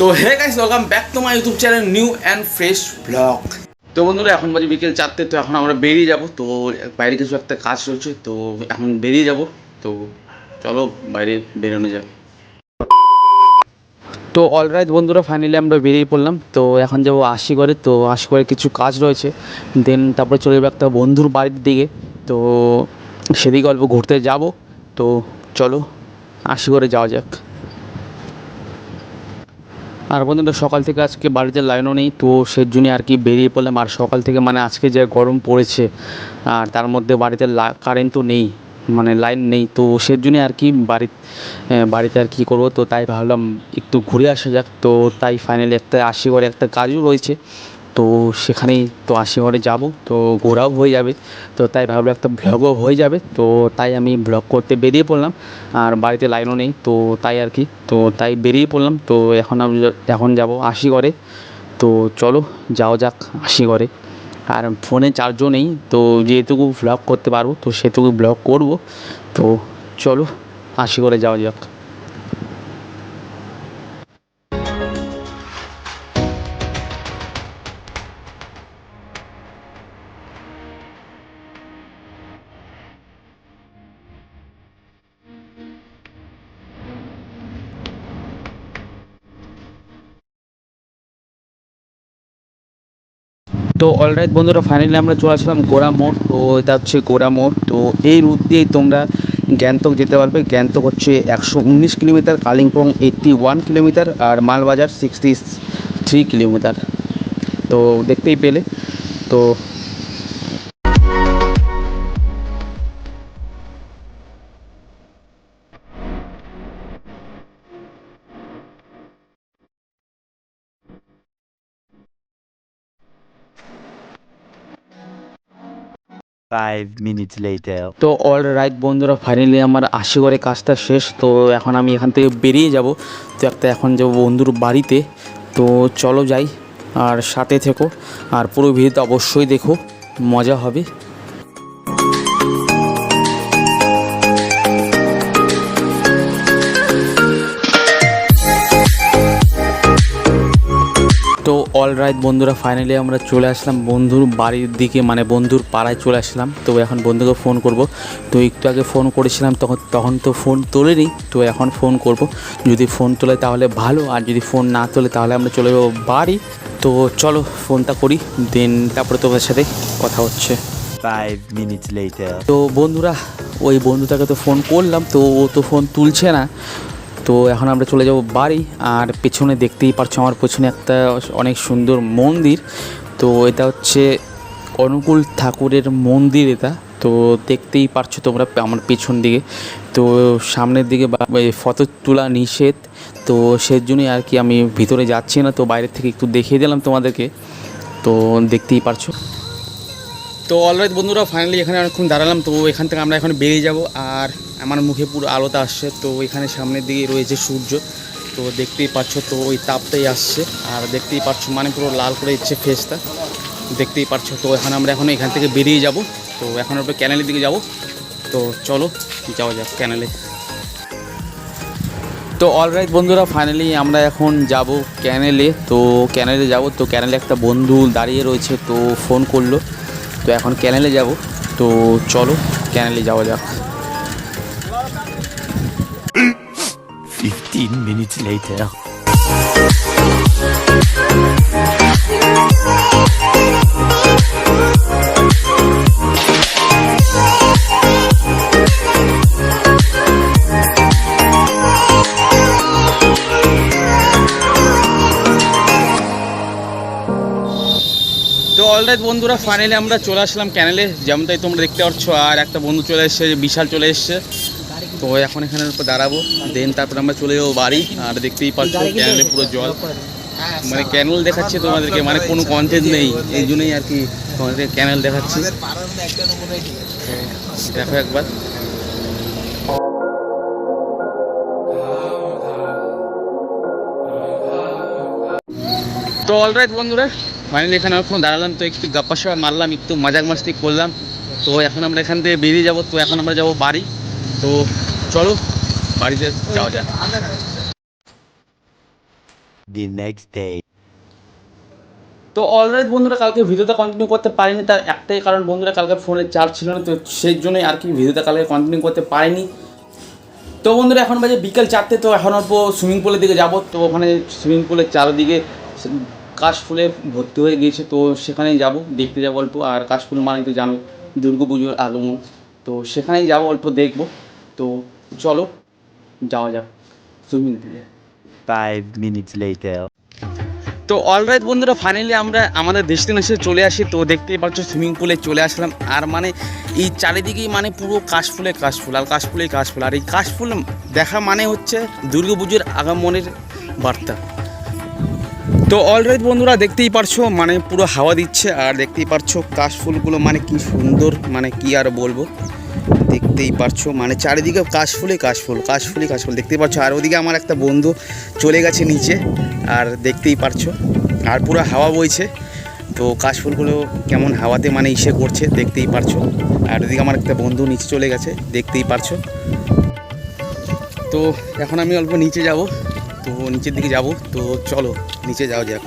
তো hey guys welcome back to my YouTube channel new and fresh blog তো বন্ধুরা, এখন বাজে বিকেল চারটে, তো এখন আমরা বেরিয়ে যাব। তো বাইরে কিছু একটা কাজ রয়েছে তো এখন বেরিয়ে যাব। তো চলো বাইরে বেরোনো যাক। তো অলরাইট বন্ধুরা ফাইনালি আমরা বেরিয়ে পড়লাম। তো এখন যাব আশিগড়ে, তো আশিগড়ে কিছু কাজ রয়েছে। দেন তারপরে চলে যাব একটা বন্ধুর বাড়ির দিকে। তো সেদিকে অল্প ঘুরতে যাব। তো চলো আশিগড়ে যাওয়া যাক। আর বন্ধুরা সকাল থেকে আজকে বাড়িতে লাইনও নেই, তো সেই জন্যই আর কি বেরিয়ে পড়লাম। আর সকাল থেকে মানে আজকে যে গরম পড়েছে, আর তার মধ্যে বাড়িতে কারেন্টও নেই মানে লাইন নেই, তো সেই জন্যই আর কি বাড়ি বাড়িতে আর কি করব। তো তাই ভাবলাম একটু ঘুরে আসা যাক, তো তাই ফাইনালি একটা আশিগড়ে একটা কাজও রয়েছে। তো সেখানেই তো আশি আশিগড়ে যাব, তো ঘোরাও হয়ে যাবে। তো তাই ভাবলাম একটা ভ্লগও হয়ে যাবে, তো তাই আমি ভ্লগ করতে বেরিয়ে পড়লাম। আর বাড়িতে লাইনও নেই, তো তাই আর কি, তো তাই বেরিয়ে পড়লাম। তো এখন আমি এখন যাব আশিগড়ে। তো চলো, যাওয়া যাক আশিগড়ে। আর ফোনে চার্জও নেই, তো যেটুকু ভ্লগ করতে পারব, তো সেটুকু ভ্লগ করব। তো চলো, আশিগড়ে যাওয়া যাক। তো অলরাইট বন্ধুরা ফাইনালি আমরা চলে আসলাম গোড়া মোড়। তো এটা হচ্ছে গোড়া মোড়। তো এই রুট দিয়েই তোমরা গ্যাংটক যেতে পারবে। গ্যাংটক হচ্ছে একশো উনিশ kilometre, Kalimpong eighty one kilometre আর মালবাজার সিক্সটি থ্রি কিলোমিটার। তো দেখতেই পেলে। তো Five মিনিটস later. তো অল রাইট বন্ধুরা ফাইনালি আমার আশি করে কাজটা শেষ। তো এখন আমি এখান থেকে বেরিয়ে যাব। তো একটা এখন যাব বন্ধুর বাড়িতে। তো চলো যাই, আর সাথে থেকো। আর পুরো ভিডিওতে অবশ্যই দেখো। মজা হবে। অল রাইট বন্ধুরা ফাইনালি আমরা চলে আসলাম বন্ধুর বাড়ির দিকে মানে বন্ধুর পাড়ায় চলে আসলাম। তো এখন বন্ধুকে ফোন করব। তো একটু আগে ফোন করেছিলাম তখন তখন তো ফোন তোলেনি। তো এখন ফোন করব। যদি ফোন তোলে তাহলে ভালো আর যদি ফোন না তোলে তাহলে আমরা চলে যাব বাড়ি। তো চলো ফোনটা করি দেন তারপরে তোমার সাথে কথা হচ্ছে. তো বন্ধুরা ওই বন্ধুটাকে তো ফোন করলাম তো ও তো ফোন তুলছে না। তো এখন আমরা চলে যাব বাড়ি, আর পেছনে দেখতেই পারছ আমার পেছনে একটা অনেক সুন্দর মন্দির। তো এটা হচ্ছে অনুকূল ঠাকুরের মন্দির এটা। তো দেখতেই পারছ তোমরা আমার পেছন দিকে। তো সামনের দিকে ফটো তোলা নিষেধ। তো সেই জন্যই আর কি আমি ভিতরে যাচ্ছি না, তো বাইরের থেকে একটু দেখিয়ে দিলাম তোমাদেরকে। তো দেখতেই পারছ। তো অলরাইট বন্ধুরা ফাইনালি এখানে অনেকক্ষণ দাঁড়ালাম, তো এখান থেকে আমরা এখন বেরিয়ে যাব, আর আমার মুখে পুরো আলোটা আসছে, তো এখানে সামনের দিকে রয়েছে সূর্য, তো দেখতেই পাচ্ছ, তো ওই তাপটাই আসছে, আর দেখতেই পাচ্ছ মানে পুরো লাল করে দিচ্ছে ফেসটা, দেখতেই পাচ্ছ, তো এখন আমরা এখন এখান থেকে বেরিয়ে যাব, তো এখন আমরা ক্যানেলের দিকে যাব, তো চলো যাওয়া যাক ক্যানেলে তো অলরাইট বন্ধুরা ফাইনালি আমরা এখন যাব ক্যানেলে তো ক্যানেলে যাব, তো ক্যানেলে একটা বন্ধু দাঁড়িয়ে রয়েছে, তো ফোন করল তো এখন ক্যানেলে যাব তো চলো ক্যানেলে যাওয়া যাক ফিফটিন minutes later. অলরাইট বন্ধুরা ফাইনালি আমরা চলে আসলাম ক্যানেলে যেমনটাই তোমরা দেখতে পাচ্ছ, আর একটা বন্ধু চলে এসছে বিশাল চলে এসছে। তো এখন এখানের দাঁড়াবো দেন তারপর আমরা চলে যাব বাড়ি। আর দেখতেই পাচ্ছ ক্যানেলে পুরো জল। মানে ক্যানেল দেখাচ্ছে তোমাদেরকে মানে কোনো কন্টেন্ট নেই। এই জন্যই আর কি তোমাদেরকে ক্যানেল দেখাচ্ছি। দেখো একবার। তো অলরাইট বন্ধুরা ফাইনালি এখানে এখন দাঁড়ালাম তো একটু গাপ্পা সবা মারলাম একটু মজাক মাস্তি করলাম। তো এখন আমরা এখান থেকে বেরিয়ে যাব তো এখন আমরা যাব বাড়ি। তো চলো বাড়িতে যাওয়া যাক। The next day. তো অলরাইট বন্ধুরা কালকে ভিডিওটা কন্টিনিউ করতে পারিনি তার একটাই কারণ বন্ধুরা কালকে ফোনে চার্জ ছিল না তো সেই জন্যই আর কি ভিডিওটা কালকে কন্টিনিউ করতে পারিনি। তো বন্ধুরা এখন বাজে বিকেল চারটে তো এখন অল্প সুইমিং পুলের দিকে যাব তো ওখানে সুইমিং পুলের চারদিকে কাশ ফুলে ভর্তি হয়ে গিয়েছে তো সেখানেই যাব দেখতে যাব অল্প আর কাশ ফুল মানে তো জানো দুর্গা পুজোর আগমন। তো সেখানেই যাব অল্প দেখব। তো চলো যাওয়া যাক। সুইমিং পুলে Five minutes later. তো অলরাইট বন্ধুরা ফাইনালি আমরা আমাদের ডেস্টিনেশনে চলে আসি। তো দেখতেই পাচ্ছ সুইমিং পুলে চলে আসলাম। আর মানে এই চারিদিকেই মানে পুরো কাশফুলে কাশফুল আর কাশফুলেই কাশফুল। আর এই কাশফুল দেখা মানে হচ্ছে দুর্গাপুজোর আগমনের বার্তা। তো অলরাইট বন্ধুরা, দেখতেই পারছ মানে পুরো হাওয়া দিচ্ছে, আর দেখতেই পারছ কাশফুলগুলো মানে কি সুন্দর মানে কি আর বলব। দেখতেই পারছ মানে চারিদিকে কাশফুলে কাশফুল কাশফুলে কাশফুল দেখতেই পারছ, আর ওদিকে আমার একটা বন্ধু চলে গেছে নিচে, আর দেখতেই পারছ, আর পুরো হাওয়া বইছে। তো কাশফুলগুলো কেমন হাওয়াতে মানে ইসে করছে, দেখতেই পারছ। আর ওদিকে আমার একটা বন্ধু নিচে চলে গেছে, দেখতেই পারছ। তো এখন আমি অল্প নিচে যাব। তো নিচের দিকে যাব। তো চলো, নিচে যাওয়া যাক।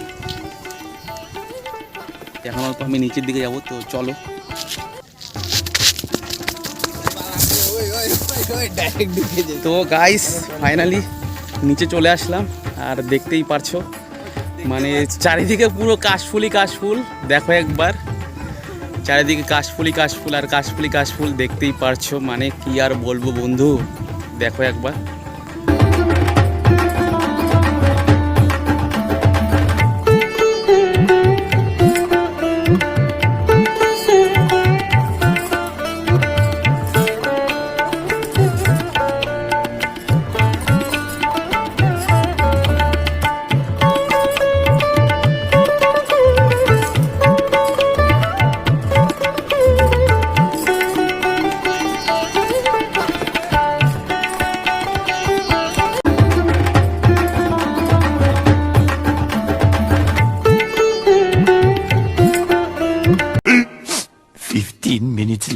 এখন অল্প আমি নিচের দিকে যাব, তো চলো। তো গাইস ফাইনালি নিচে চলে আসলাম। আর দেখতেই পারছ মানে চারিদিকে পুরো কাশফুলি কাশফুল। দেখো একবার। চারিদিকে কাশফুলি কাশফুল আর কাশফুলি কাশফুল দেখতেই পারছ মানে কি আর বলব বন্ধু? দেখো একবার।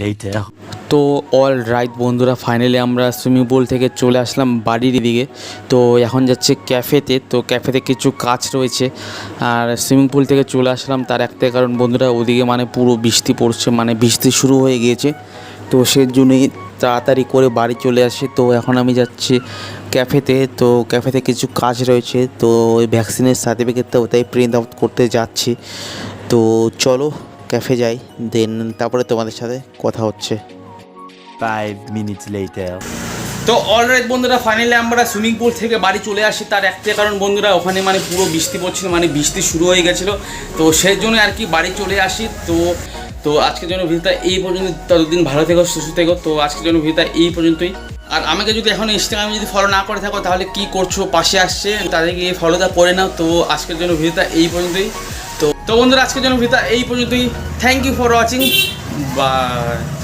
Later. তো অল রাইট বন্ধুরা ফাইনালি আমরা সুইমিং পুল থেকে চলে আসলাম বাড়ির দিকে। তো এখন যাচ্ছে ক্যাফেতে তো ক্যাফেতে কিছু কাজ রয়েছে। আর সুইমিং পুল থেকে চলে আসলাম তার একটাই কারণ, বন্ধুরা, ওদিকে মানে পুরো বৃষ্টি পড়ছে মানে বৃষ্টি শুরু হয়ে গিয়েছে। তো সেই জন্যই তাড়াতাড়ি করে বাড়ি চলে আসে। তো এখন আমি যাচ্ছি ক্যাফেতে তো ক্যাফেতে কিছু কাজ রয়েছে। তো ওই ভ্যাকসিনের সার্টিফিকেটটা ওটাই প্রিন্ট আউট করতে যাচ্ছি। তো চলো ক্যাফে যাই দেন তারপরে তোমাদের সাথে কথা হচ্ছে। Five minutes later. তো অলরাইট বন্ধুরা ফাইনালি আমরা সুইমিং পুল থেকে বাড়ি চলে আসি। তার একটাই কারণ বন্ধুরা ওখানে মানে পুরো বৃষ্টি পড়ছিল মানে বৃষ্টি শুরু হয়ে গেছিল। তো সেই জন্য আর কি বাড়ি চলে আসি। তো তো আজকের জন্য ভিডিওটা এই পর্যন্ত ততদিন ভালো থেকো সুস্থ থেকো। তো আজকের জন্য ভিডিওটা এই পর্যন্তই। আর আমাকে যদি এখন ইনস্টাগ্রামে যদি ফলো না করে থাকো তাহলে কি করছ? পাশে আসছে তাদেরকে ফলোটা করে নাও। তো আজকের জন্য ভিডিওটা এই পর্যন্তই। তো বন্ধুরা আজকের জন্য ভিতা এই পর্যন্তই। Thank you for watching bye